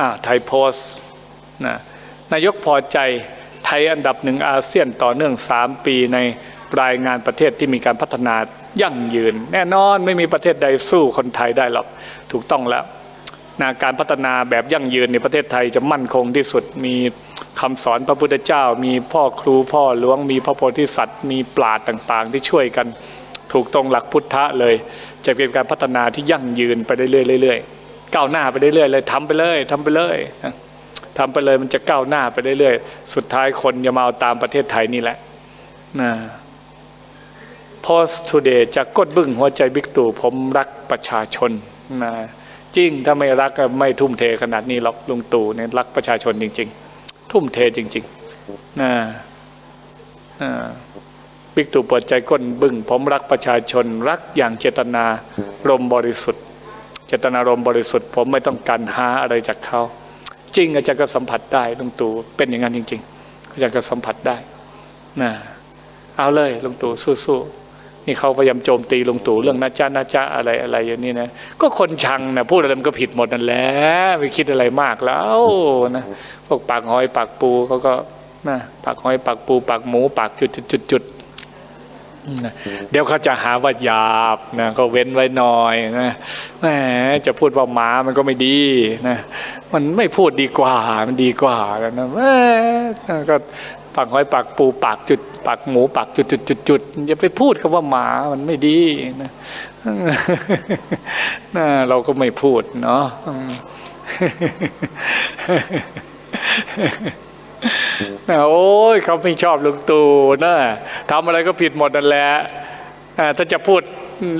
่าไทยโพสนะนายกพอใจไทยอันดับหนึ่งอาเซียนต่อเนื่อง 3 ปีในรายงานประเทศที่มีการพัฒนายั่งยืน แน่นอนไม่มีประเทศใดสู้คนไทยได้หรอกถูกต้องแล้วนะการพัฒนาแบบยั่งยืนในประเทศไทยจะมั่นคงที่สุดมีคำสอนพระพุทธเจ้า มีพ่อครูพ่อหลวงมีพระโพธิสัตว์ มีปราดต่างๆ ที่ช่วยกันถูกตรงหลักพุทธะเลย จะเป็นการพัฒนาที่ยั่งยืนไปเรื่อยๆ ก้าวหน้าไปเรื่อยๆเลยทำไปเลยทำไปเลยนะทำไปเลยมันจะก้าวหน้าไปเรื่อยๆสุดท้ายคนจะมาเอาตามประเทศไทยนี่แหละนะ Post Today จากกดบึ้งหัวใจบิ๊กตู่ผมรักประชาชนนะจริงถ้าไม่รักก็ไม่ทุ่มเทขนาดนี้หรอกลุงตู่เนี่ยรักประชาชนจริง ๆ ทุ่มเทจริงๆนะอ่าบิ๊กตู่เปิดใจก้นบึ้งผมรักประชาชน รักอย่างเจตนารมบริสุทธิ์ เจตนารมณ์บริสุทธิ์ ผมไม่ต้องการหาอะไรจากเขาจริงอาจารย์ก็สัมผัสได้ลุงตู่เป็นอย่างนั้นจริง ๆ อาจารย์ก็สัมผัสได้นะเอาเลยลุงตู่สู้ๆนี่เขาพยายามโจมตีลุงตู่เรื่องนาจานาจาอะไรอะไรอย่างนี้นะก็คนชังนะพูดอะไรมันก็ผิดหมดนั่นแหละไม่คิดอะไรมากแล้วนะพวกปากหอยปากปูเขาก็นะปากหอยปากปู ปากหมู ปากจุดจุดจุดจด เดี๋ยวเขาจะหาว่าหยาบนะก็เว้นไว้หน่อยนะแหมจะพูดว่าหมามันก็ไม่ดีนะมันไม่พูดดีกว่ามันดีกว่าแล้วนะแหมก็ปากหอยปากปูปากจุดปากหมูปากจุดจุดจุดจุดอย่าไปพูดคำว่าหมามันไม่ดีนะนะเราก็ไม่พูดเนาะ โอ้ยเขาไม่ชอบลุงตู่นะทำอะไรก็ผิดหมดนั่นแหละถ้าจะพูด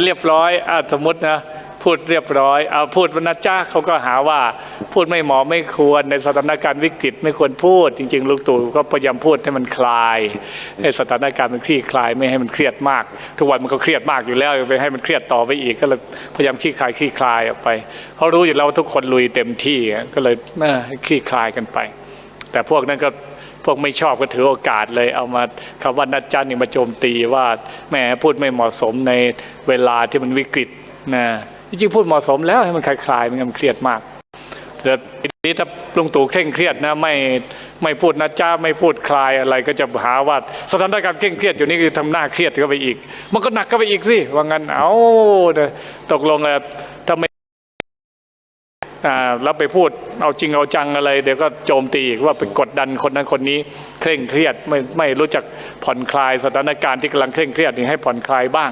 เรียบร้อยอสมมตินะพูดเรียบร้อยเอาพูดวันนจ้าเขาก็หาว่า พูดไม่เหมาะไม่ควรในสถานการณ์วิกฤตไม่ควรพูด จริง ๆ ลุงตู่ก็พยายามพูดให้มันคลายให้สถานการณ์มันคลี่คลายไม่ให้มันเครียดมาก ทุกวันมันก็เครียดมากอยู่แล้วไปให้มันเครียดต่อไปอีก ก็เลยพยายามคลี่คลายคลี่คลายออกไป เพราะรู้อยู่แล้วว่าทุกคนลุยเต็มที่ก็เลยคลี่คลายกันไป แต่พวกนั้นก็ พวกไม่ชอบก็ถือโอกาสเลย เอามาคำว่านัดจันนี่มาโจมตีว่าแหมพูดไม่เหมาะสมในเวลาที่มันวิกฤตนะจริงๆพูดเหมาะสมแล้วให้มันคลายๆมันเครียดมากแต่ทีนี้ถ้าลุงตู่เคร่งเครียดนะไม่ไม่พูดนะจ้าไม่พูดคลายอะไรก็จะหาว่าสถานการณ์เคร่งเครียดอยู่นี่คือทำหน้าเครียดเข้าไปอีก มันก็หนักเข้าไปอีกสิว่างั้นเอานี่ยตกลง แล้วไปพูดเอาจริงเอาจังอะไร เดี๋ยวก็โจมตีอีกว่าไปกดดันคนนั้นคนนี้ เคร่งเครียดไม่ไม่รู้จักผ่อนคลายสถานการณ์ที่กำลังเคร่งเครียดนี่ให้ผ่อนคลายบ้าง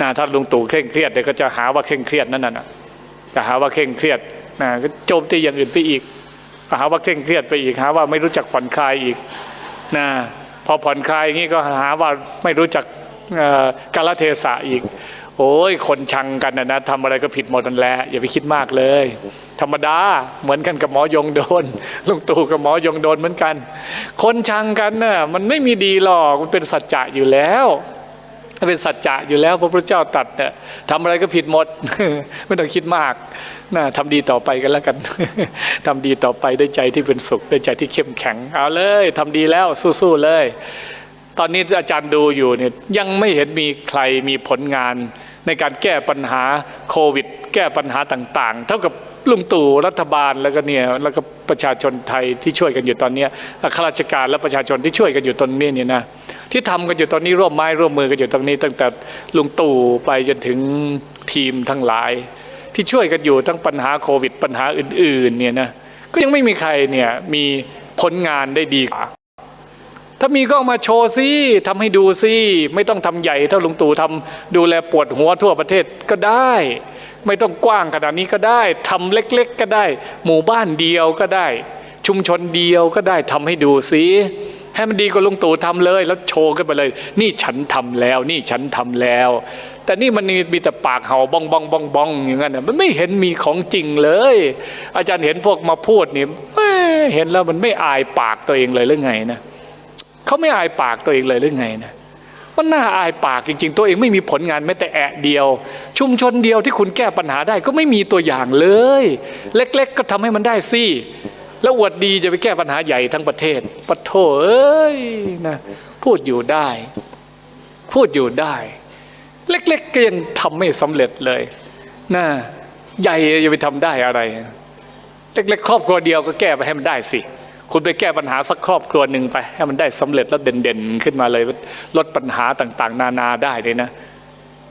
นะถ้าลุงตู่เคร่งเครียดเดี๋ยวก็จะหาว่าเคร่งเครียดนั่นน่ะจะหาว่าเคร่งเครียดนะก็โจมตีอย่างอื่นไปอีกหาว่าเคร่งเครียดไปอีกหาว่าไม่รู้จักผ่อนคลายอีกนะพอผ่อนคลายอย่างนี้ก็หาว่าไม่รู้จักกาลเทศะอีก โอ้ยคนชังกันนะนะทำอะไรก็ผิดหมดนั่นแหละอย่าไปคิดมากเลย ธรรมดาเหมือนกันกับหมอยงโดนลุงตู่กับหมอยงโดนเหมือนกัน คนชังกันน่ะมันไม่มีดีหรอกมันเป็นสัจจะอยู่แล้วเป็นสัจจะอยู่แล้ว พระพุทธเจ้าตัดเนี่ยทำอะไรก็ผิดหมด ไม่ต้องคิดมากนะทำดีต่อไปกันแล้วกันทำดีต่อไปด้วยใจที่เป็นสุขด้วยใจที่เข้มแข็งเอาเลยทำดีแล้วสู้ๆเลย ตอนนี้อาจารย์ดูอยู่เนี่ยยังไม่เห็นมีใครมีผลงาน ในการแก้ปัญหาโควิด แก้ปัญหาต่างๆ เท่ากับลุงตู่รัฐบาลแล้วก็เนี่ยแล้วก็ประชาชนไทยที่ช่วยกันอยู่ตอนนี้ข้าราชการและประชาชนที่ช่วยกันอยู่ตอนนี้เนี่ยนะที่ทำกันอยู่ตอนนี้ร่วมไม้ร่วมมือกันอยู่ตรงนี้ ตั้งแต่ลุงตู่ไปจนถึงทีมทั้งหลาย ที่ช่วยกันอยู่ทั้งปัญหาโควิด ปัญหาอื่นๆเนี่ยนะก็ยังไม่มีใครเนี่ยมีผลงานได้ดีกว่า ถ้ามีก็เอามาโชว์สิทำให้ดูสิไม่ต้องทำใหญ่เท่าลุงตู่ทำดูแลปวดหัวทั่วประเทศก็ได้ ไม่ต้องกว้างขนาดนี้ก็ได้ทำเล็กๆ ก็ได้ หมู่บ้านเดียวก็ได้ ชุมชนเดียวก็ได้ทำให้ดูสิให้มันดีกว่าลุงตู่ทำเลย แล้วโชว์กันไปเลย นี่ฉันทำแล้ว นี่ฉันทำแล้ว แต่นี่มันมีแต่ปากเห่าบ้องบ้องบ้องบ้องอย่างนั้นนะมันไม่เห็นมีของจริงเลย อาจารย์เห็นพวกมาพูดนี่เห็นแล้วมันไม่อายปากตัวเองเลยหรือไงนะ เขาไม่อายปากตัวเองเลยหรือไงนะมันน่าอายปากจริง ๆ ตัวเองไม่มีผลงานแม้แต่แอะเดียว ชุมชนเดียวที่คุณแก้ปัญหาได้ก็ไม่มีตัวอย่างเลย เล็ก ๆ ก็ทำให้มันได้สิแล้วอวดดีจะไปแก้ปัญหาใหญ่ทั้งประเทศปะโถเอ้ยนะพูดอยู่ได้ พูดอยู่ได้ เล็ก ๆ ก็ยังทำไม่สำเร็จเลยนะใหญ่จะไปทำได้อะไร เล็ก ๆ ครอบครัวเดียวก็แก้ไปให้มันได้สิ คุณไปแก้ปัญหาสักครอบครัวหนึ่งไป ให้มันได้สำเร็จแล้วเด่นๆ ขึ้นมาเลยลดปัญหาต่างๆ นานาได้เลยนะ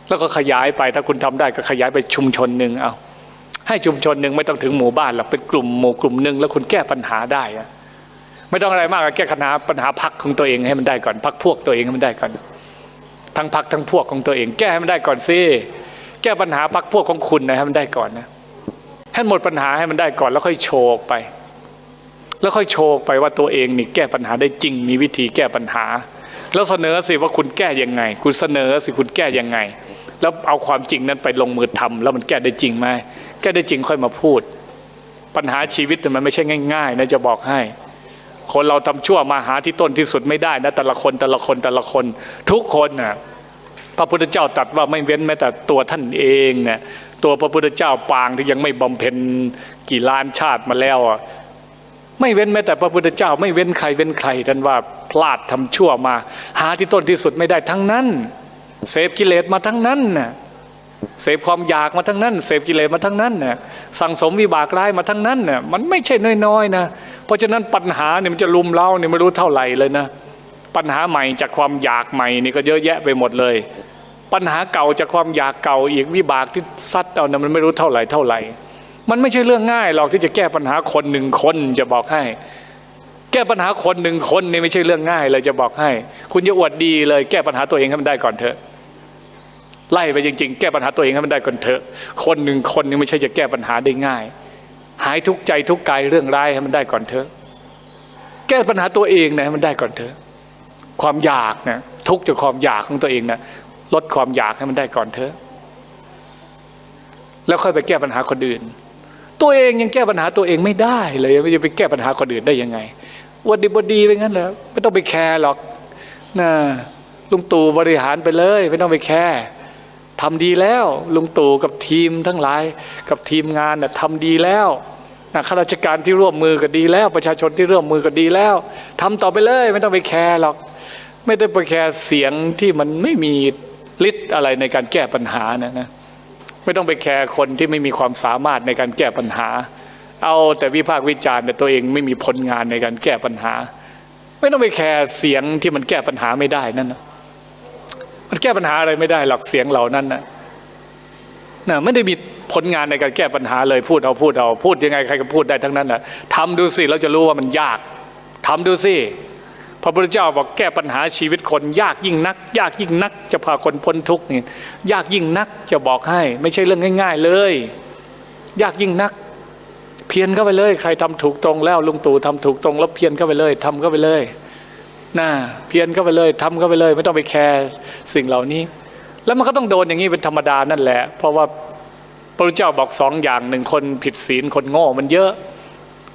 แล้วก็ขยายไปถ้าคุณทำได้ก็ขยายไปชุมชนหนึ่งเอาให้ชุมชนหนึ่งไม่ต้องถึงหมู่บ้านหรอกเป็นกลุ่มหมู่กลุ่มหนึ่งแล้วคุณแก้ปัญหาได้อะไม่ต้องอะไรมากแก้ปัญหาปัญหาพักของตัวเองให้มันได้ก่อนพักพวกตัวเองให้มันได้ก่อน ทั้งพักทั้งพวกของตัวเอง แก้ให้มันได้ก่อนสิแก้ปัญหาพักพวกของคุณนะให้มันได้ก่อนนะให้หมดปัญหาให้มันได้ก่อนแล้วค่อยโชว์ออกไป แล้วค่อยโชว์ออกไปว่าตัวเองนี่แก้ปัญหาได้จริง มีวิธีแก้ปัญหา แล้วเสนอสิว่าคุณแก้ยังไง คุณเสนอสิคุณแก้ยังไง แล้วเอาความจริงนั้นไปลงมือทำแล้วมันแก้ได้จริงไหมแก้ได้จริงค่อยมาพูด ปัญหาชีวิตมันไม่ใช่ง่ายๆนะจะบอกให้ คนเราทำชั่วมาหาที่ต้นที่สุดไม่ได้นะแต่ละคนแต่ละคนแต่ละคนทุกคนน่ะพระพุทธเจ้าตรัสว่าไม่เว้นแม้แต่ตัวท่านเองเนี่ยตัวพระพุทธเจ้าปางที่ยังไม่บำเพ็ญกี่ล้านชาติมาแล้วอะ ไม่เว้นแม้แต่พระพุทธเจ้า ไม่เว้นใครเว้นใครท่านว่าพลาดทำชั่วมา หาที่ต้นที่สุดไม่ได้ทั้งนั้น เสพกิเลสมาทั้งนั้นน่ะเสพความอยากมาทั้งนั้น เสพกิเลสมาทั้งนั้นน่ะสั่งสมวิบากร้ายมาทั้งนั้นน่ะมันไม่ใช่น้อยๆนะเพราะฉะนั้นปัญหาเนี่ยมันจะลุมเล้าเนี่ยไม่รู้เท่าไหร่เลยนะปัญหาใหม่จากความอยากใหม่นี่ก็เยอะแยะไปหมดเลย ปัญหาเก่าจากความอยากเก่าอีกวิบากที่ซัดเอาเนี่ยมันไม่รู้เท่าไหร่เท่าไหร่ มันไม่ใช่เรื่องง่ายหรอกที่จะแก้ปัญหาคนหนึ่งคนจะบอกให้ แก้ปัญหาคนหนึ่งคนนี่ไม่ใช่เรื่องง่ายเลยจะบอกให้ คุณจะอวดดีเลยแก้ปัญหาตัวเองให้มันได้ก่อนเถอะไล่ไปจริง ๆ แก้ปัญหาตัวเองให้มันได้ก่อนเถอะ คนหนึ่งคนนี่ไม่ใช่จะแก้ปัญหาได้ง่าย หายทุกใจทุกกายเรื่องร้ายให้มันได้ก่อนเถอะ แก้ปัญหาตัวเองนะให้มันได้ก่อนเถอะ ความอยากนะทุกจากความอยากของตัวเองนะลดความอยากให้มันได้ก่อนเถอะ แล้วค่อยไปแก้ปัญหาคนอื่น ตัวเองยังแก้ปัญหาตัวเองไม่ได้เลยไม่จะไปแก้ปัญหาคนอื่นได้ยังไงวันดีบดีไปงั้นเหรอไม่ต้องไปแคร์หรอกนะลุงตู่บริหารไปเลย ไม่ต้องไปแคร์ทำดีแล้วลุงตู่กับทีมทั้งหลาย กับทีมงานน่ะทำดีแล้วนะข้าราชการที่ร่วมมือก็ดีแล้ว ประชาชนที่ร่วมมือก็ดีแล้วทำต่อไปเลย ไม่ต้องไปแคร์หรอก ไม่ได้ไปแคร์เสียงที่มันไม่มีฤทธิ์อะไรในการแก้ปัญหานะนะ ไม่ต้องไปแคร์คนที่ไม่มีความสามารถในการแก้ปัญหา เอาแต่วิพากษ์วิจารณ์แต่ตัวเองไม่มีผลงานในการแก้ปัญหา ไม่ต้องไปแคร์เสียงที่มันแก้ปัญหาไม่ได้นั่นนะมันแก้ปัญหาอะไรไม่ได้หรอกเสียงเหล่านั้นนะนะไม่ได้มีผลงานในการแก้ปัญหาเลยพูดเอาพูดเอาพูดยังไงใครก็พูดได้ทั้งนั้นนะทำดูสิเราจะรู้ว่ามันยากทำดูสิ พระพุทธเจ้าบอกแก้ปัญหาชีวิตคน ยากยิ่งนัก ยากยิ่งนัก จะพาคนพ้นทุกข์นี่ยากยิ่งนักจะบอกให้ ไม่ใช่เรื่องง่าย ๆเลย ยากยิ่งนัก เพียรเข้าไปเลย ใครทำถูกตรงแล้วลุงตู่ทำถูกตรงแล้วเพียรเข้าไปเลยทำเข้าไปเลยนะเพียรเข้าไปเลยทำเข้าไปเลย ไม่ต้องไปแคร์สิ่งเหล่านี้ แล้วมันก็ต้องโดนอย่างนี้เป็นธรรมดานั่นแหละ เพราะว่าพระพุทธเจ้าบอกสองอย่างหนึ่งคนผิดศีลคนโง่มันเยอะ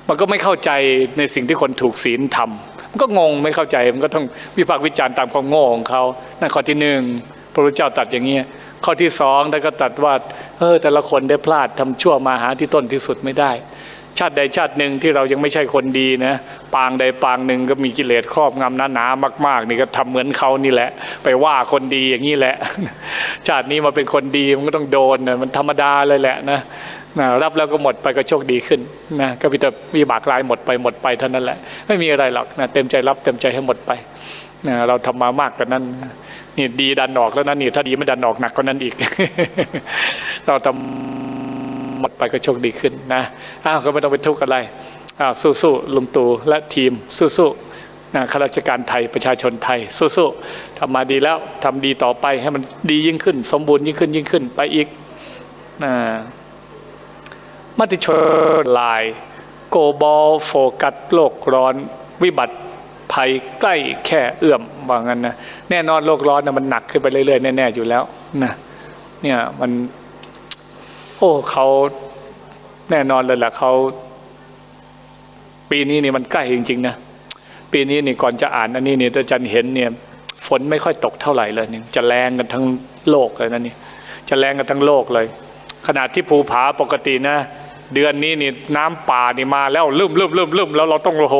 มันก็ไม่เข้าใจในสิ่งที่คนถูกศีลทำมัน ก็งงไม่เข้าใจมันก็ต้องวิพากษ์วิจารณ์ตามความโง่ของเขานั่นข้อที่หนึ่งพระพุทธเจ้าตัดอย่างนี้ยข้อที่สองท่านก็ตัดว่าเออแต่ละคนได้พลาดทำชั่วมาหาที่ต้นที่สุดไม่ได้ ชาติใดชาติหนึ่งที่เรายังไม่ใช่คนดีนะปางใดปางหนึ่งก็มีกิเลสครอบงำหนาหนามากๆ นี่ก็ทำเหมือนเขานี่แหละ ไปว่าคนดีอย่างนี้แหละ ชาตินี้มาเป็นคนดีมันก็ต้องโดนนะมันธรรมดาเลยแหละนะ นะรับแล้วก็หมดไปก็โชคดีขึ้นนะก็มีแต่วิบากลายหมดไปหมดไปเท่านั้นแหละ ไม่มีอะไรหรอกนะเต็มใจรับเต็มใจให้หมดไปนะเราทำมามากกว่านั้นนี่ดีดันออกแล้วนะนี่ถ้าดีไม่ดันออกหนักกว่านั้นอีก เราทำหมดไปก็โชคดีขึ้นนะอ้าวก็ไม่ต้องไปทุกข์อะไรอ้าวสู้ๆลุงตู่และทีมสู้ๆนะข้าราชการไทยประชาชนไทยสู้ๆทำมาดีแล้วทำดีต่อไปให้มันดียิ่งขึ้น สมบูรณ์ยิ่งขึ้นยิ่งขึ้นไปอีกนะ มติชนลาย โกบอลโฟกัสโลกร้อนวิบัติภัยใกล้แค่เอื้อมว่างั้นนะแน่นอนโลกร้อนนะมันหนักขึ้นไปเรื่อยๆแน่ๆอยู่แล้วนะเนี่ยมันโอ้เขาแน่นอนเลยแหละเขาปีนี้นี่มันใกล้จริงๆนะปีนี้นี่ก่อนจะอ่านอันนี้เนี่ยอาจารย์เห็นเนี่ยฝนไม่ค่อยตกเท่าไหร่เลยเนี่ยจะแรงกันทั้งโลกเลยนะนี่จะแรงกันทั้งโลกเลย ขนาดที่ภูผาปกตินะ เดือนนี้นี่น้ำป่านี่มาแล้วลืมลืมลืมลืมแล้วเราต้องโอ้โห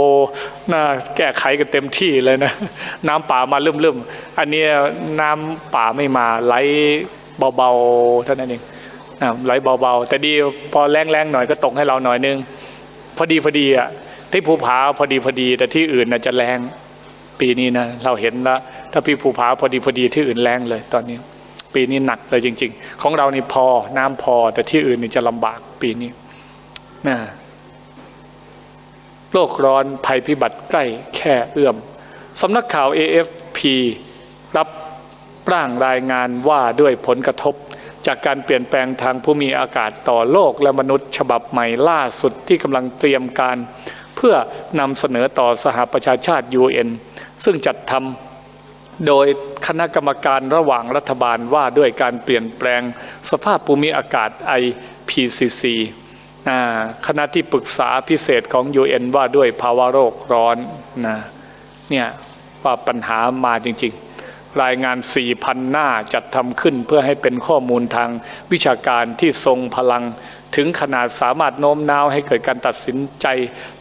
น่าแก้ไขกันเต็มที่เลยนะ น้ำป่ามาลืมลืมอันนี้น้ำป่าไม่มาไหลเบาๆเท่านั้นเองไหลเบาๆ แต่ดีพอแรงๆหน่อยก็ตกให้เราหน่อยนึง พอดีพอดีอะที่ภูผาพอดีพอดี แต่ที่อื่นน่ะจะแรงปีนี้นะเราเห็นแล้วถ้าพี่ภูผาพอดีพอดีที่อื่นแรงเลยตอนนี้ ปีนี้หนักเลยจริง ๆ ของเรานี่พอน้ำพอแต่ที่อื่นนี่จะลำบากปีนี้ โลกร้อนภัยพิบัติใกล้แค่เอื้อมสำนักข่าว AFP รับร่างรายงานว่าด้วยผลกระทบ จากการเปลี่ยนแปลงทางภูมิอากาศต่อโลกและมนุษย์ฉบับใหม่ล่าสุดที่กำลังเตรียมการ เพื่อนำเสนอต่อสหประชาชาติ UN ซึ่งจัดทำโดยคณะกรรมการระหว่างรัฐบาลว่าด้วยการเปลี่ยนแปลงสภาพภูมิอากาศ IPCC คณะที่ปรึกษาพิเศษของ UN ว่าด้วยภาวะโลกร้อนนะเนี่ยว่าปัญหามาจริงๆ รายงาน 4,000 หน้าจัดทำขึ้นเพื่อให้เป็นข้อมูลทางวิชาการที่ทรงพลังถึงขนาดสามารถโน้มน้าวให้เกิดการตัดสินใจ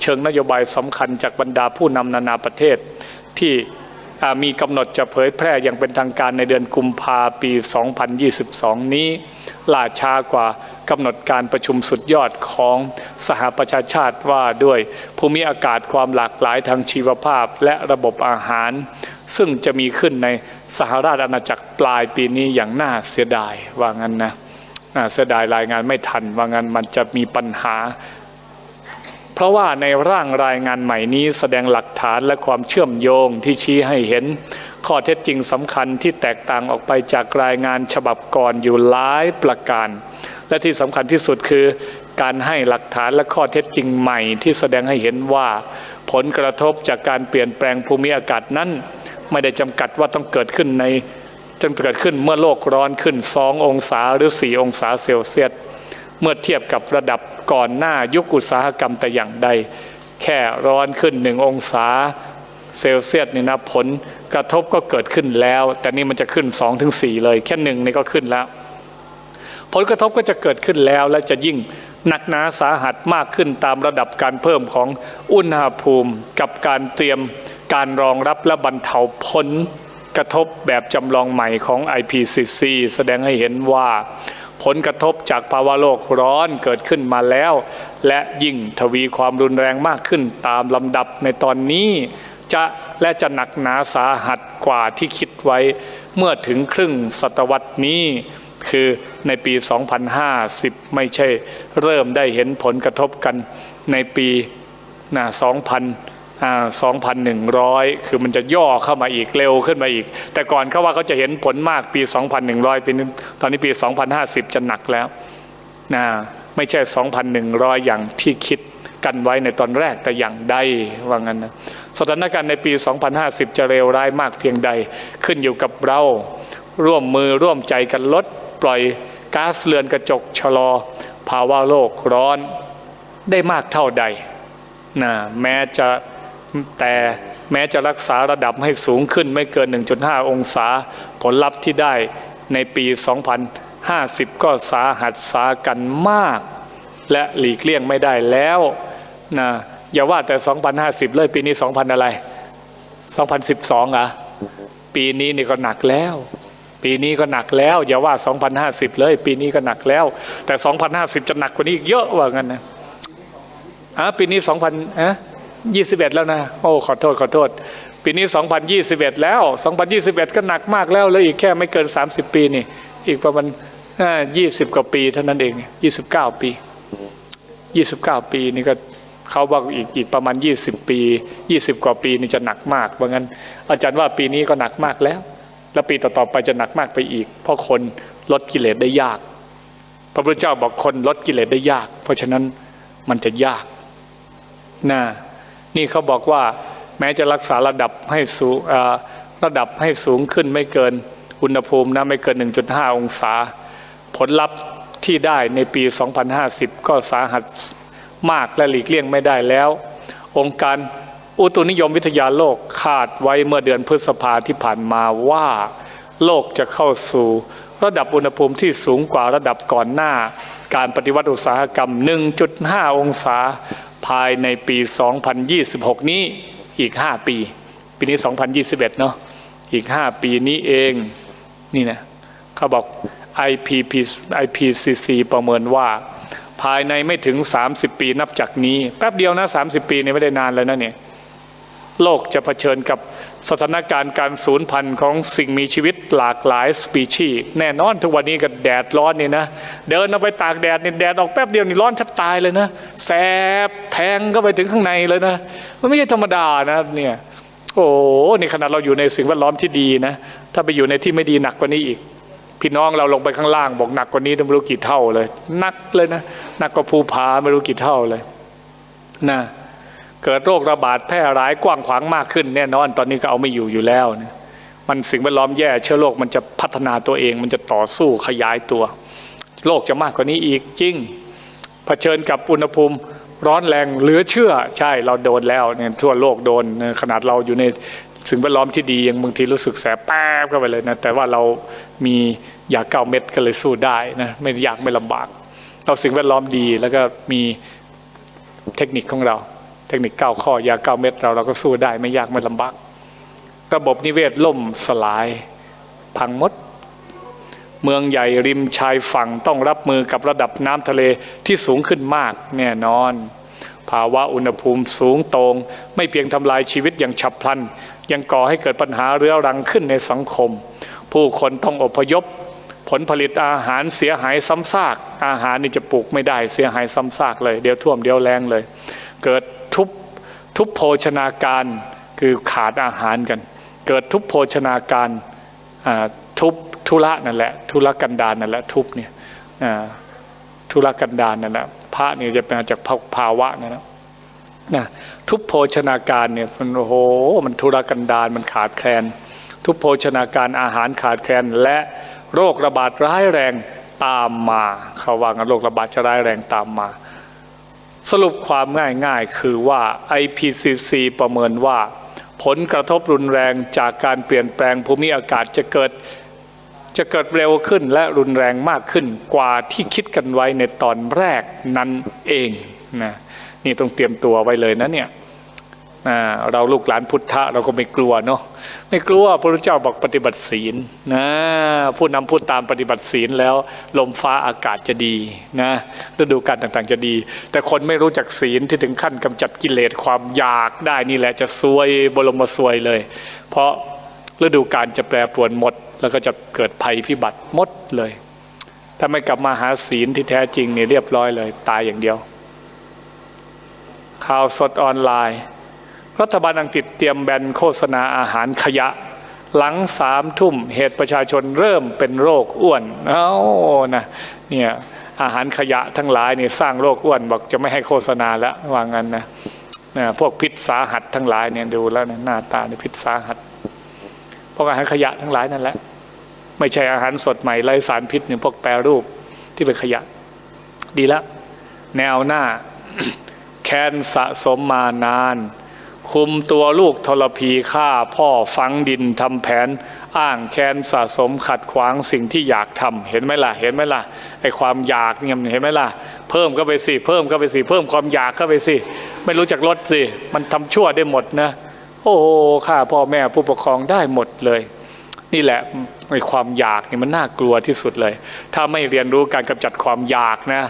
เชิงนโยบายสำคัญจากบรรดาผู้นำนานาประเทศที่ มีกำหนดจะเผยแพร่อย่างเป็นทางการในเดือนกุมภาปี 2022 นี้ล่าช้ากว่ากำหนดการประชุมสุดยอดของสหประชาชาติว่าด้วยภูมิอากาศความหลากหลายทางชีวภาพและระบบอาหาร ซึ่งจะมีขึ้นในสหราชอาณาจักรปลายปีนี้อย่างน่าเสียดายว่างั้นนะน่าเสียดายรายงานไม่ทันว่างั้นมันจะมีปัญหา เพราะว่าในร่างรายงานใหม่นี้แสดงหลักฐานและความเชื่อมโยงที่ชี้ให้เห็น ข้อเท็จจริงสำคัญที่แตกต่างออกไปจากรายงานฉบับก่อนอยู่หลายประการ และที่สำคัญที่สุดคือ การให้หลักฐานและข้อเท็จจริงใหม่ที่แสดงให้เห็นว่า ผลกระทบจากการเปลี่ยนแปลงภูมิอากาศนั้น ไม่ได้จำกัดว่าต้องเกิดขึ้นในจนเกิดขึ้นเมื่อโลกร้อนขึ้น 2 องศาหรือ 4 องศาเซลเซียสเมื่อเทียบกับระดับ ก่อนหน้ายุคอุตสาหกรรมแต่อย่างใด แค่ร้อนขึ้นหนึ่งองศาเซลเซียสนี่นะผลกระทบก็เกิดขึ้นแล้ว แต่นี่มันจะขึ้น2อถึงสเลย แค่หนึ่งนี่ก็ขึ้นแล้ว ผลกระทบก็จะเกิดขึ้นแล้ว และจะยิ่งหนักหนาสาหัสมากขึ้นตามระดับการเพิ่มของอุณหภูมิ กับการเตรียมการรองรับและบรรเทาผลกระทบแบบจำลองใหม่ของ IPCC แสดงให้เห็นว่า ผลกระทบจากภาวะโลกร้อนเกิดขึ้นมาแล้ว และยิ่งทวีความรุนแรงมากขึ้นตามลำดับในตอนนี้ จะและจะหนักหนาสาหัสกว่าที่คิดไว้เมื่อถึงครึ่งศตวรรษนี้ คือในปี 2050 ไม่ใช่เริ่มได้เห็นผลกระทบกันในปีนะ2000 2,100 คือมันจะย่อเข้ามาอีกเร็วขึ้นมาอีก แต่ก่อนเขาว่าเขาจะเห็นผลมากปี 2,100ปีนี้ตอนนี้ปี 2050 จะหนักแล้วนะไม่ใช่ 2,100 อย่างที่คิดกันไว้ในตอนแรกแต่อย่างใดว่างั้นนะสถานการณ์ในปี 2050 จะเลวร้ายมากเพียงใด ขึ้นอยู่กับเรา ร่วมมือร่วมใจกันลด ปล่อยก๊าซเรือนกระจกชะลอ ภาวะโลกร้อนได้มากเท่าใดนะแม้จะ แต่แม้จะรักษาระดับให้สูงขึ้นไม่เกิน 1.5 องศา ผลลัพธ์ที่ได้ในปี 2050 ก็สาหัสสากันมาก และหลีกเลี่ยงไม่ได้แล้วนะอย่าว่าแต่ 2050 เลยปีนี้ 2000 อะไร 2012 อะ ปีนี้นี่ก็หนักแล้ว ปีนี้ก็หนักแล้ว อย่าว่า 2050 เลย ปีนี้ก็หนักแล้ว แต่ 2050 จะหนักกว่านี้อีกเยอะว่างั้นนะอะปีนี้ 2000อะ 21 แล้วนะ โอ้ ขอโทษ ขอโทษ ปีนี้ 2021 แล้ว 2021 ก็หนักมากแล้ว แล้วอีกแค่ไม่เกิน 30 ปีนี่ อีกประมาณอ่า20 กว่าปีเท่านั้นเอง 29 ปี 29 ปีนี่ก็เขาบอกอีกอีกประมาณ 20 ปี 20 กว่าปีนี่จะหนักมากว่าะงั้น อาจารย์ว่าปีนี้ก็หนักมากแล้ว แล้วปีต่อๆไปจะหนักมากไปอีก เพราะคนลดกิเลสได้ยาก พระพุทธเจ้าบอกคนลดกิเลสได้ยาก เพราะฉะนั้นมันจะยากนะ นี่เขาบอกว่าแม้จะรักษาระดับให้สูงระดับให้สูงขึ้นไม่เกินอุณหภูมินะไม่เกิน 1.5 องศา ผลลัพธ์ที่ได้ในปี 2050 ก็สาหัสมากและหลีกเลี่ยงไม่ได้แล้ว องค์การอุตุนิยมวิทยาโลกคาดไว้เมื่อเดือนพฤษภาที่ผ่านมาว่า โลกจะเข้าสู่ระดับอุณหภูมิที่สูงกว่าระดับก่อนหน้า การปฏิวัติอุตสาหกรรม 1.5 องศา ภายในปี 2026 นี้อีก 5 ปี ปีนี้ 2021 เนาะอีก 5 ปีนี้เองนี่นะเขาบอก IPP IPCC ประเมินว่าภายในไม่ถึง 30 ปีนับจากนี้ แป๊บเดียวนะ 30 ปีนี่ไม่ได้นานเลยนะเนี่ยโลกจะเผชิญกับ สถานการณ์การสูญพันธุ์ของสิ่งมีชีวิตหลากหลายสปีชีส์แน่นอนทุกวันนี้ก็แดดร้อนนี่นะ เดินเอาไปตากแดดนี่แดดออกแป๊บเดียวนี่ร้อนชัดตายเลยนะ แสบแทงเข้าไปถึงข้างในเลยนะ มันไม่ใช่ธรรมดานะเนี่ยโอ้โหนี่ขนาดเราอยู่ในสิ่งแวดล้อมที่ดีนะ ถ้าไปอยู่ในที่ไม่ดีหนักกว่านี้อีก พี่น้องเราลงไปข้างล่างบอกหนักกว่านี้ไม่รู้กี่เท่าเลยหนักเลยนะหนักกว่าภูผาไม่รู้กี่เท่าเลยนะ เกิดโรคระบาดแพร่หลายกว้างขวางมากขึ้นแน่นอน ตอนนี้ก็เอาไม่อยู่อยู่แล้วนะมันสิ่งแวดล้อมแย่เชื้อโรคมันจะพัฒนาตัวเอง มันจะต่อสู้ขยายตัว โรคจะมากกว่านี้อีกจริงเผชิญกับอุณหภูมิร้อนแรงเหลือเชื่อใช่เราโดนแล้วเนี่ยทั่วโลกโดนขนาดเราอยู่ในสิ่งแวดล้อมที่ดียังบางทีรู้สึกแสบแป๊บเข้าไปเลยนะแต่ว่าเรามียาเก้าเม็ดก็เลยสู้ได้นะไม่ยากไม่ลำบาก เราสิ่งแวดล้อมดีแล้วก็มีเทคนิคของเรา เทคนิคเก้าข้อยาเก้าเม็ดเราเราก็สู้ได้ไม่ยากไม่ลำบากระบบนิเวศล่มสลาย พังหมด เมืองใหญ่ริมชายฝั่งต้องรับมือกับระดับน้ำทะเลที่สูงขึ้นมากแน่นอน ภาวะอุณหภูมิสูงตรง ไม่เพียงทำลายชีวิตอย่างฉับพลัน ยังก่อให้เกิดปัญหาเรื้อรังขึ้นในสังคม ผู้คนต้องอพยพ ผลผลิตอาหารเสียหายซ้ำซาก อาหารนี่จะปลูกไม่ได้เสียหายซ้ำซากเลย เดี๋ยวท่วมเดี๋ยวแรงเลย เกิด ทุบโภชนาการคือขาดอาหารกัน เกิดทุบโภชนาการทุบธุระนั่นแหละธุรกันดารนั่นแหละทุบเนี่ยอ่าธุรกันดารนั่นแหละพระเนี่ยจะเป็นมาจากภาวะนั่นนะนะทุบโภชนาการเนี่ยมันโอ้โหมันธุรกันดารมันขาดแคลน ทุบโภชนาการอาหารขาดแคลนและโรคระบาดร้ายแรงตามมาเขาว่ากันโรคระบาดจะร้ายแรงตามมา สรุปความง่ายๆ คือว่า IPCC ประเมินว่า ผลกระทบรุนแรงจากการเปลี่ยนแปลงภูมิอากาศจะเกิดจะเกิดเร็วขึ้นและรุนแรงมากขึ้นกว่าที่คิดกันไว้ในตอนแรกนั้นเองนะนี่ต้องเตรียมตัวไว้เลยนะเนี่ย เราลูกหลานพุทธะเราก็ไม่กลัวเนาะไม่กลัวพระพุทธเจ้าบอกปฏิบัติศีลนะผู้นำพูดตามปฏิบัติศีลแล้ว ลมฟ้าอากาศจะดีนะฤดูกาลต่างๆจะดี แต่คนไม่รู้จักศีลที่ถึงขั้นกำจัดกิเลสความอยากได้นี่แหละจะซวยบรมซวยเลย เพราะฤดูกาลจะแปรปรวนหมด แล้วก็จะเกิดภัยพิบัติหมดเลย ถ้าไม่กลับมาหาศีลที่แท้จริงเนี่ยเรียบร้อยเลย ตายอย่างเดียว ข่าวสดออนไลน์ รัฐบาลอังกฤษเตรียมแบนโฆษณาอาหารขยะ หลังสามทุ่มเหตุประชาชนเริ่มเป็นโรคอ้วนเอ้านะเนี่ยอาหารขยะทั้งหลายเนี่ยสร้างโรคอ้วนบอกจะไม่ให้โฆษณาแล้วว่างั้นนะนะพวกพิษสาหัสทั้งหลายเนี่ยดูแล้วเนี่ยหน้าตาเนี่ยพิษสาหัสพวกอาหารขยะทั้งหลายนั่นแหละ ไม่ใช่อาหารสดใหม่ไร้สารพิษเนี่ยพวกแปรรูปที่เป็นขยะ ดีแล้วแนวหน้า แค้นสะสมมานาน คุมตัวลูกทรพีฆ่าพ่อฝังดินทำแผน อ้างแค้นสะสมขัดขวางสิ่งที่อยากทำเห็นไหมล่ะเห็นไหมล่ะไอความอยากเนี่ยเห็นไหมล่ะ เพิ่มเข้าไปสิเพิ่มเข้าไปสิเพิ่มความอยากเข้าไปสิไม่รู้จักลดสิมันทำชั่วได้หมดนะ โอ้โหฆ่าพ่อแม่ผู้ปกครองได้หมดเลย นี่แหละไอความอยากนี่มันน่ากลัวที่สุดเลย ถ้าไม่เรียนรู้การกำจัดความอยากนะ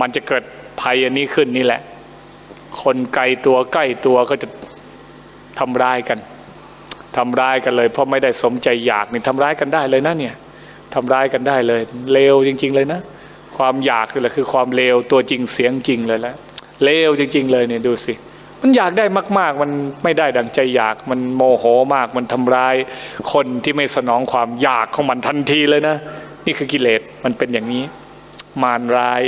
มันจะเกิดภัยอันนี้ขึ้นนี่แหละ คนไกลตัวใกล้ตัวก็จะทำร้ายกันทำร้ายกันเลย เพราะไม่ได้สมใจอยากนี่ทำร้ายกันได้เลยนะเนี่ยทำร้ายกันได้เลย เลวจริง ๆ เลยนะ ความอยากนี่แหละคือความเลวตัวจริงเสียงจริงเลยแหละเลวจริง ๆ เลยเนี่ยดูสิมันอยากได้มาก ๆ มันไม่ได้ดังใจอยาก มันโมโหมาก มันทำร้าย คนที่ไม่สนองความอยากของมันทันทีเลยนะ นี่คือกิเลสมันเป็นอย่างนี้ มารร้าย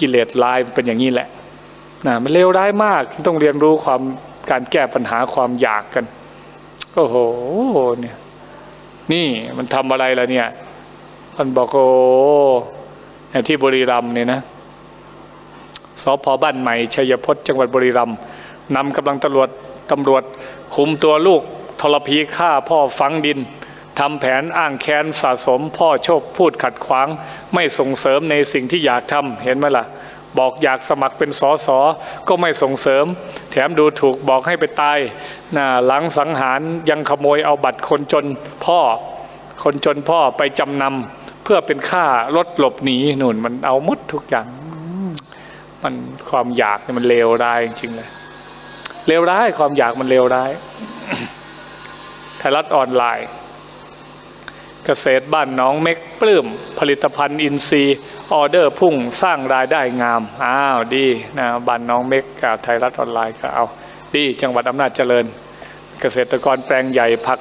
กิเลสร้ายมันเป็นอย่างนี้แหละ นะมันเลวร้ายมากต้องเรียนรู้ความการแก้ปัญหาความอยากกันโอ้โหเนี่ยนี่มันทำอะไรล่ะเนี่ยมันบอกโอ้ที่บุรีรัมย์เนี่ยนะสพบ้านใหม่ชัยพจน์จังหวัดบุรีรัมย์นำกำลังตำรวจตำรวจ คุมตัวลูกทรพีฆ่าพ่อฝังดินทำแผนอ้างแค้นสะสม พ่อโชคพูดขัดขวาง ไม่ส่งเสริมในสิ่งที่อยากทำเห็นไหมล่ะ บอกอยากสมัครเป็นสอสอก็ไม่ส่งเสริม แถมดูถูกบอกให้ไปตายนะหลังสังหารยังขโมยเอาบัตรคนจนพ่อคนจนพ่อไปจำนำเพื่อเป็นค่ารถหลบหนีหนุนมันเอาหมดทุกอย่าง มันความอยากเนี่ยมันเลวร้ายจริงๆเลยเลวร้ายความอยากมันเลวร้ายไทยรัฐออนไลน์ เกษตรบ้านน้องเม็กปลื้มผลิตภัณฑ์อินทรีย์ออเดอร์พุ่งสร้างรายได้งาม อ้าวดีนะบ้านน้องเม็กกับไทยรัฐออนไลน์ก็เอาดีจังหวัดอำนาจเจริญ เกษตรกรแปลงใหญ่ผัก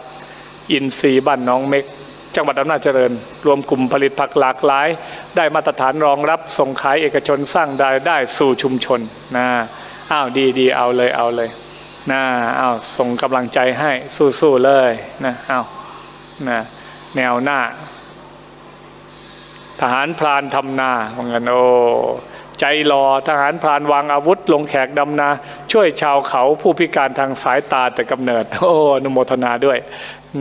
อินทรีย์บ้านน้องเม็ก จังหวัดอำนาจเจริญ รวมกลุ่มผลิตผักหลากหลาย ได้มาตรฐานรองรับส่งขายเอกชนสร้างรายได้สู่ชุมชนนะอ้าวดีดีเอาเลยเอาเลยนะอ้าวส่งกำลังใจให้สู้ๆเลยนะอ้าวนะ แนวหน้า ทหารพรานทำนาว่างั้นโอ้ใจรอทหารพรานวางอาวุธ ลงแขกดำนา ช่วยชาวเขาผู้พิการทางสายตาแต่กำเนิด โอ้อนุโมทนาด้วย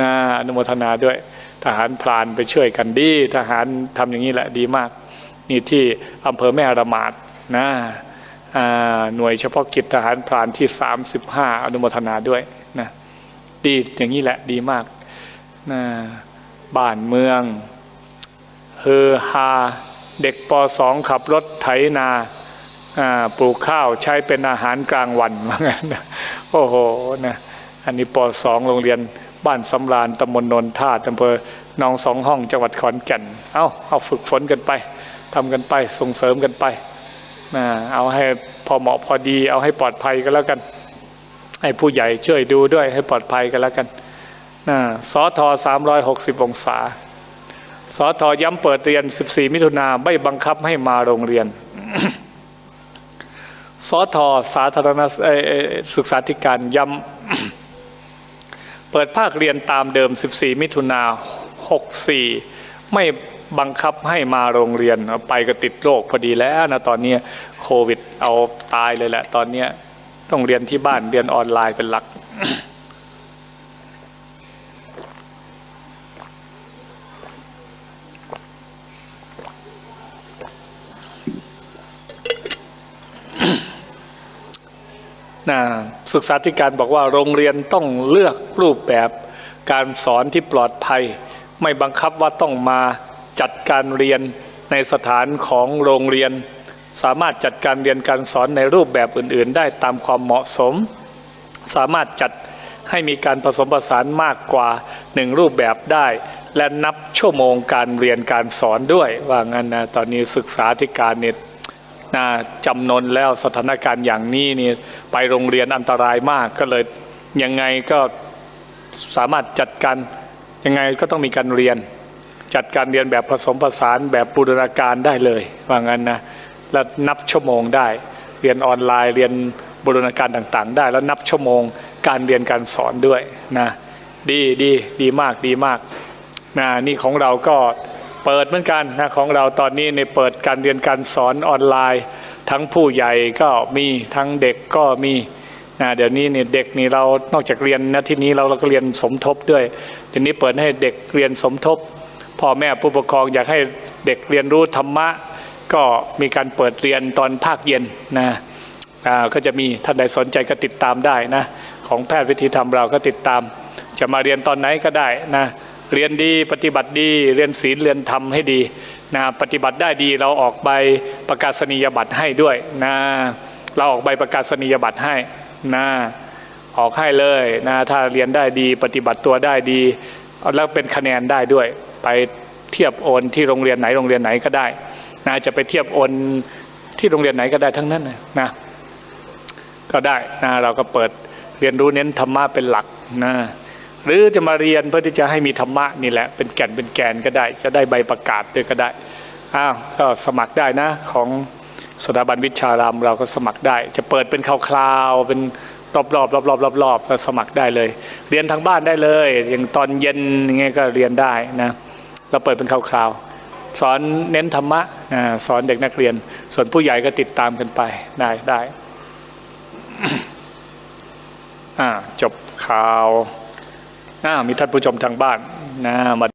นะอนุโมทนาด้วย ทหารพรานไปช่วยกันดี ทหารทำอย่างนี้แหละดีมาก นี่ที่อำเภอแม่ระมาดนะหน่วยเฉพาะกิจทหารพรานที่ 35 อนุโมทนาด้วยนะดีอย่างนี้แหละดีมากนะ บ้านเมืองเฮอฮาเด็กป .2 ขับรถไถนาปลูกข้าวใช้เป็นอาหารกลางวันว่างั้นโอ้โหนะอันนี้ป .2 โรงเรียนบ้านสำราญตำบลนนทาอำเภอหนองสองห้องจังหวัดขอนแก่น เอาเอาฝึกฝนกันไปทำกันไปส่งเสริมกันไปนะเอาให้พอเหมาะพอดี เอาให้ปลอดภัยก็แล้วกัน ให้ผู้ใหญ่ช่วยดูด้วยให้ปลอดภัยกันแล้วกัน สอทอ360 องศา สอทอย้ำเปิดเรียน 14 มิถุนาไม่บังคับให้มาโรงเรียน สอทอสาธารณสเอ่อเอ่อศึกษาธิการย้ำเปิดภาคเรียนตามเดิม 14 มิถุนา64 ไม่บังคับให้มาโรงเรียน ไปก็ติดโรคพอดีแล้วนะตอนนี้โควิดเอาตายเลยแหละ ตอนนี้ต้องเรียนที่บ้านเรียนออนไลน์เป็นหลัก นะศึกษาธิการบอกว่าโรงเรียนต้องเลือกรูปแบบการสอนที่ปลอดภัย ไม่บังคับว่าต้องมาจัดการเรียนในสถานของโรงเรียน สามารถจัดการเรียนการสอนในรูปแบบอื่น ๆ ได้ตามความเหมาะสม สามารถจัดให้มีการผสมผสานมากกว่าหนึ่งรูปแบบได้ และนับชั่วโมงการเรียนการสอนด้วย ว่างั้นนะตอนนี้ศึกษาธิการเนี่ย นะจำนนแล้วสถานการณ์อย่างนี้นี่ไปโรงเรียนอันตรายมากก็เลยยังไงก็สามารถจัดการยังไงก็ต้องมีการเรียน จัดการเรียนแบบผสมผสานแบบบูรณาการได้เลยว่างั้นนะแล้วนับชั่วโมงได้ เรียนออนไลน์เรียนบูรณาการต่างๆ ได้ แล้วนับชั่วโมงการเรียนการสอนด้วยนะดีดีดีมากดีมากนะนี่ของเราก็ เปิดเหมือนกันนะของเราตอนนี้ในเปิดการเรียนการสอนออนไลน์ ทั้งผู้ใหญ่ก็มีทั้งเด็กก็มีนะเดี๋ยวนี้เนี่ยเด็กนี่เรานอกจากเรียนนะที่นี้เราเราก็เรียนสมทบด้วยเดี๋ยวนี้เปิดให้เด็กเรียนสมทบพ่อแม่ผู้ปกครองอยากให้เด็กเรียนรู้ธรรมะ ก็มีการเปิดเรียนตอนภาคเย็นนะก็จะมีท่านใดสนใจก็ติดตามได้นะของแพทย์วิธีธรรมเราก็ติดตาม จะมาเรียนตอนไหนก็ได้นะ เรียนดีปฏิบัติดีเรียนศีลเรียนธรรมให้ดีนะปฏิบัติได้ดีเราออกใบประกาศนียบัตรให้ด้วยนะเราออกใบประกาศนียบัตรให้นะออกให้เลยนะถ้าเรียนได้ดีปฏิบัติตัวได้ดี แล้วเป็นคะแนนได้ด้วย ไปเทียบโอนที่โรงเรียนไหนโรงเรียนไหนก็ได้นะจะไปเทียบโอนที่โรงเรียนไหนก็ได้ทั้งนั้นนะนะก็ได้นะเราก็เปิดเรียนรู้เน้นธรรมะเป็นหลักนะ หรือจะมาเรียนเพื่อที่จะให้มีธรรมะนี่แหละ เป็นแก่นเป็นแกนก็ได้ จะได้ใบประกาศด้วยก็ได้อ้าวก็สมัครได้นะของสถาบันวิชารามเราก็สมัครได้ จะเปิดเป็นคราวๆเป็นรอบๆรอบๆรอบๆรอบๆสมัครได้เลย เรียนทางบ้านได้เลย อย่างตอนเย็นอย่างเงี้ยก็เรียนได้นะเราเปิดเป็นคราวๆสอนเน้นธรรมะอ่าสอนเด็กนักเรียน ส่วนผู้ใหญ่ก็ติดตามกันไปได้ได้อ่าจบข่าว มีท่านผู้ชมทางบ้านนะมา